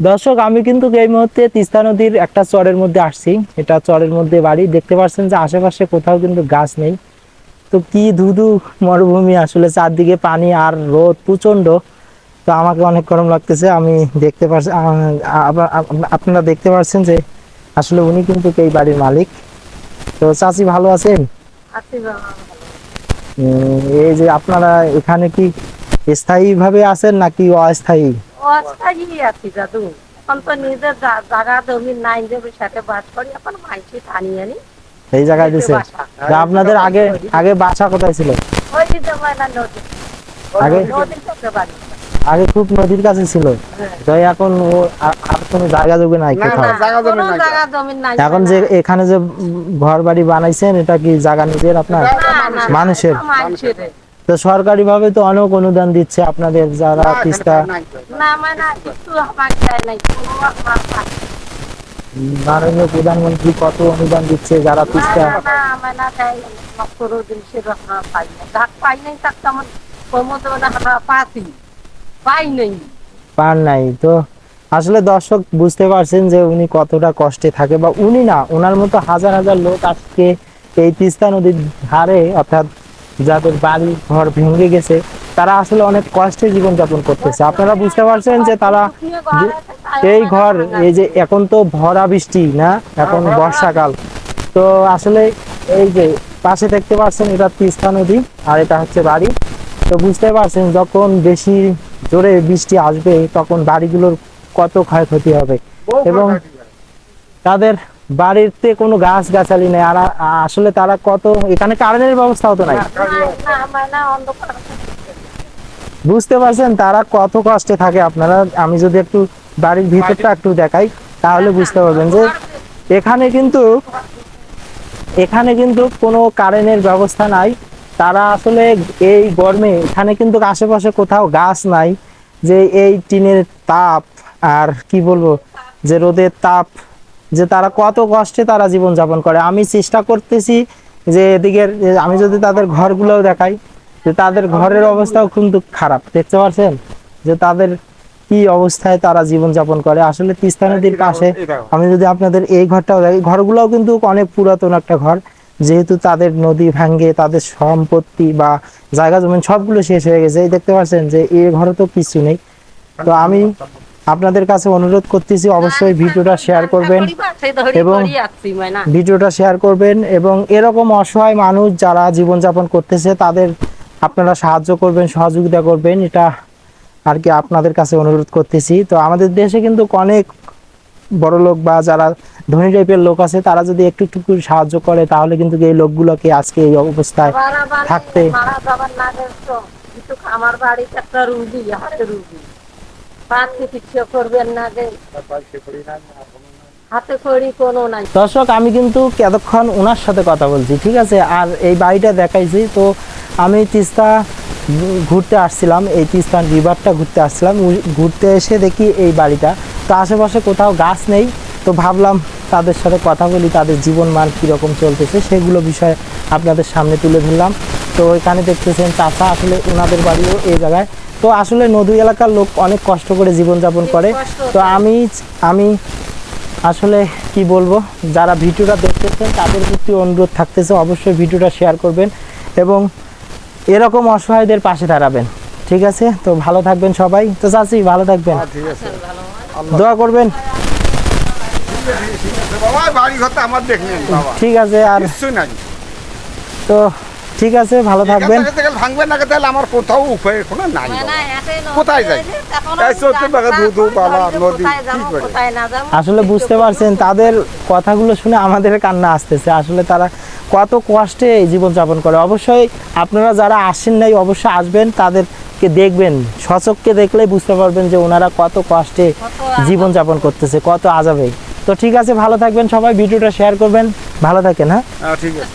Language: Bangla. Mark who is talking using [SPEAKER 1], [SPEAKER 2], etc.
[SPEAKER 1] দর্শক আমি কিন্তু এই মুহূর্তে তিস্তা নদীর একটা চরের মধ্যে আসছি। এটা চরের মধ্যে বাড়ি। দেখতে পাচ্ছেন যে আশেপাশে কোথাও কিন্তু গাছ নেই। তো কি ধুধু মরুভূমি আসলে চারদিকে পানি আর রোদ প্রচণ্ড তো আমাকে অনেক গরম লাগতেছে। আমি দেখতে পাচ্ছি আপনারা দেখতে পাচ্ছেন যে আসলে উনি কিন্তু এই বাড়ির মালিক। তো চাচি ভালো আছেন? এই যে আপনারা এখানে কি স্থায়ী ভাবে আছেন নাকি অস্থায়ী?
[SPEAKER 2] অস্থায়ী আছি দাদু এখন তো নিজের জায়গা জমি নাই যে সাথে বাস করি এখন মাইসি টানি আনি।
[SPEAKER 1] এই জায়গায় দিছে। আপনাদের আগে আগে বাসা কোথায় ছিল?
[SPEAKER 2] ওই ময়না নদী।
[SPEAKER 1] আগে?
[SPEAKER 2] নদীর কাছে বাড়ি
[SPEAKER 1] আগে খুব নদীর কাছে ছিল।
[SPEAKER 2] হ্যাঁ।
[SPEAKER 1] তো এখন ও আর কোনো জায়গা জমি নাই কোথাও? এখন যে এখানে যে ঘর বাড়ি বানাইছেন এটা কি জায়গা নিজের আপনার? মানুষের? তো সরকারি ভাবে তো অনেক অনুদান দিচ্ছে আপনাদের যারা তিস্তা
[SPEAKER 2] মানে
[SPEAKER 1] মাননীয় প্রধানমন্ত্রী কত অনুদান দিচ্ছে যারা তিস্তা
[SPEAKER 2] মানে নাই।
[SPEAKER 1] পান নাই তো আসলে দর্শক বুঝতে পারছেন যে উনি কতটা কষ্টে থাকে বা উনি না ওনার মতো হাজার হাজার লোক আজকে এই তিস্তা নদীর ধারে অর্থাৎ যাদের বাড়ি ঘর ভেঙে গেছে, তারা আসলে অনেক কষ্টে জীবনযাপন করতেছে। আপনারা বুঝতে পারছেন যে তারা এই ঘর, এই যে এখন তো ভরা বৃষ্টি, না? এখন বর্ষাকাল। তো আসলে এই যে পাশে দেখতে পাচ্ছেন, এটা তিস্তা নদী আর এটা হচ্ছে বাড়ি। তো বুঝতে পারছেন, যখন বেশি জোরে বৃষ্টি আসবে, তখন বাড়িগুলোর কত ক্ষয়ক্ষতি হবে। এবং তাদের বাড়িতে কোনো গাছ গাছালি নেই। আর আসলে তারা কত এখানে কারেন্টের ব্যবস্থাও তো নাই।
[SPEAKER 2] না।
[SPEAKER 1] বুঝতে পারছেন? তারা কত কষ্টে থাকে আপনারা। আমি যদি একটু বাড়ির ভিতরটা একটু দেখাই তাহলে বুঝতে পারবেন যে এখানে কিন্তু এখানে কিন্তু কোনো কারেন্টের ব্যবস্থা নাই। তারা আসলে এই গরমে এখানে কিন্তু আশেপাশে কোথাও গাছ নাই। যে এই টিনের তাপ আর কি বলব যে রোদের তাপ যে তারা কত কষ্টে তারা জীবন যাপন করে। আমি চেষ্টা করতেছি যে এদিকের আমি যদি তাদের ঘরগুলোও দেখাই যে তাদের ঘরের অবস্থাও কিন্তু খারাপ। দেখতে পাচ্ছেন যে তাদের কি অবস্থায় তারা জীবন যাপন করে। আসলে তিস্তা নদীর পাশে আমি যদি আপনাদের এই ঘরটাও দেখি ঘরগুলোও কিন্তু অনেক পুরাতন একটা ঘর। যেহেতু তাদের নদী ভাঙ্গে তাদের সম্পত্তি বা জায়গা জমি সবগুলো শেষ হয়ে গেছে। এই দেখতে পাচ্ছেন যে এই ঘরে তো কিছু নেই। তো আমি আপনাদের কাছে অনুরোধ করতেছি অবশ্যই ভিডিওটা শেয়ার করবেন এবং। ভিডিওটা শেয়ার করবেন এবং এরকম অসহায় মানুষ যারা জীবনযাপন করতেছে, তাদের আপনারা সাহায্য করবেন, সহযোগিতা করবেন এটা আর কি আপনাদের কাছে অনুরোধ করতেছি তো আমাদের দেশে কিন্তু অনেক বড় লোক বা যারা ধনী টাইপের লোক আছে, তারা যদি একটু একটু সাহায্য করে, তাহলে কিন্তু এই লোকগুলোকে আজকে এই অবস্থায় থাকতে।
[SPEAKER 2] আমার বাড়িতে একটা রুগী, হাতে রুগী হাতে খড়ি কোনো নাই।
[SPEAKER 1] দর্শক, আমি কিন্তু এতক্ষণ ওনার সাথে কথা বলছি, ঠিক আছে? আর এই বাড়িটা দেখাইছি, তো আমি তিস্তা ঘুরতে আসছিলাম, এই তিস্তা রিভারটা ঘুরতে আসছিলাম ঘুরতে এসে দেখি এই বাড়িটা। তো আশেপাশে কোথাও গাছ নেই, তো ভাবলাম তাদের সাথে কথা বলি, তাদের জীবন মান কীরকম চলতেছে, সেগুলো বিষয়ে আপনাদের সামনে তুলে ধরলাম। তো এখানে দেখতেছেন চাচা আসলে ওনাদের বাড়িও এই জায়গায়। তো আসলে নদী এলাকার লোক অনেক কষ্ট করে জীবনযাপন করে। তো আমি আমি আসলে কি বলব যারা ভিডিওটা দেখতেছেন তাদের প্রতি অনুরোধ থাকতেছে অবশ্যই ভিডিওটা শেয়ার করবেন এবং এরকম অসহায়দের পাশে দাঁড়াবেন। ঠিক আছে? তো ভালো থাকবেন সবাই। তো চাচি ভালো থাকবেন। দোয়া করবেন।
[SPEAKER 3] ঠিক আছে
[SPEAKER 1] আর তো ঠিক আছে ভালো থাকবেন।
[SPEAKER 3] না তাহলে আমার কোথাও উপায় কোনো নাই কোথায় যাই?
[SPEAKER 1] আসলে বুঝতে পারছেন তাদের কথাগুলো শুনে আমাদের কান্না আসতেছে। আসলে তারা কত কষ্টে এই জীবনযাপন করে। অবশ্যই আপনারা যারা আসেন নাই অবশ্যই আসবেন তাদেরকে দেখবেন। সচককে দেখলেই বুঝতে পারবেন যে ওনারা কত কষ্টে
[SPEAKER 2] কত
[SPEAKER 1] জীবনযাপন করতেছে কত আজাবে। তো ঠিক আছে ভালো থাকবেন সবাই ভিডিওটা শেয়ার করবেন। ভালো থাকেন হ্যাঁ?
[SPEAKER 3] হ্যাঁ ঠিক আছে।